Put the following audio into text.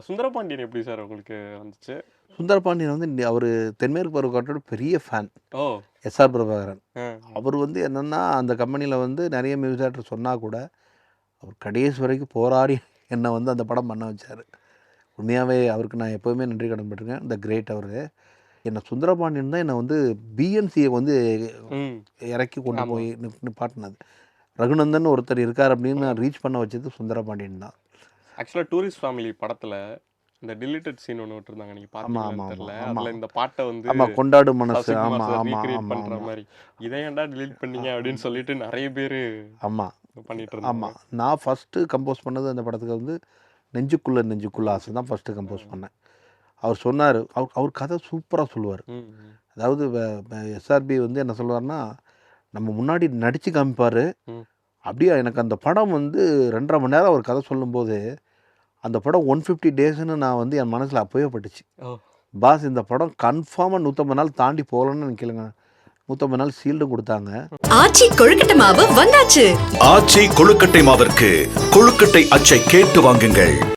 சுந்தரபாண்டியன் எப்படி சார் உங்களுக்கு வந்துச்சு? சுந்தரபாண்டியன் வந்து அவர் தென்மேற்கு பருவக்காட்டோட பெரிய ஃபேன் ஓ. எஸ்ஆர் பிரபாகரன். அவர் வந்து என்னென்னா அந்த கம்பெனியில் வந்து நிறைய மியூசிக் டேரக்டர் சொன்னால் கூட அவர் கடைசி வரைக்கும் போராடி என்னை வந்து அந்த படம் பண்ண வச்சார். உண்மையாகவே அவருக்கு நான் எப்போவுமே நன்றி கடன் பட்டிருக்கேன். இந்த கிரேட் அவர். என்னை சுந்தரபாண்டியன் தான் என்னை வந்து பிஎன்சியை வந்து இறக்கி கொண்டு. போய் நிப்- நிப்பாட்டினது. ரகுநந்தன் ஒருத்தர் இருக்கார் அப்படின்னு நான் ரீச் பண்ண வச்சது சுந்தரபாண்டியன் தான். ஆக்சுவலாக டூரிஸ்ட் ஃபேமிலி படத்துல இந்த டிலிட்டட் சீன் ஒன்று விட்டுருந்தாங்க. நீங்க ஆமா, பார்த்தீங்களான்னு தெரியல. அதில் இந்த பாட்டை வந்து ஆமாம் கொண்டாடு மனசு. ஆமாம் ஆமாம் மாதிரி. இதை ஏன்டா delete பண்ணீங்க அப்படின்னு சொல்லிட்டு நிறைய பேர் ஆமாம் பண்ணிட்டு இருந்தாங்க. ஆமாம் நான் ஃபஸ்ட்டு கம்போஸ் பண்ணது அந்த படத்துக்கு வந்து நெஞ்சுக்குள்ள நெஞ்சுக்குள்ள ஆசை தான் ஃபஸ்ட்டு கம்போஸ் பண்ணேன். அவர் சொன்னார் அவர் அவர் கதை சூப்பராக சொல்லுவார். அதாவது எஸ்ஆர்பி வந்து என்ன சொல்லுவார்னா நம்ம முன்னாடி நடித்து காமிப்பார். அப்படியே எனக்கு அந்த படம் வந்து ரெண்டரை மணி நேரம் அவர் கதை சொல்லும்போது அந்த படம் ஒன் ஃபிஃப்டி டேஸ்னு நான் வந்து என் மனசில் அப்போவே பட்டுச்சு. பாஸ் இந்த படம் கன்ஃபார்மாக நூற்றம்பது நாள் தாண்டி போகலன்னு நினைக்கலங்க நூற்றம்பது நாள் சீல்டும் கொடுத்தாங்க. ஆச்சி கொழுக்கட்டை மாவு வந்தாச்சு. ஆச்சி கொழுக்கட்டை மாவிற்கு கொழுக்கட்டை அச்சை கேட்டு வாங்குங்கள்.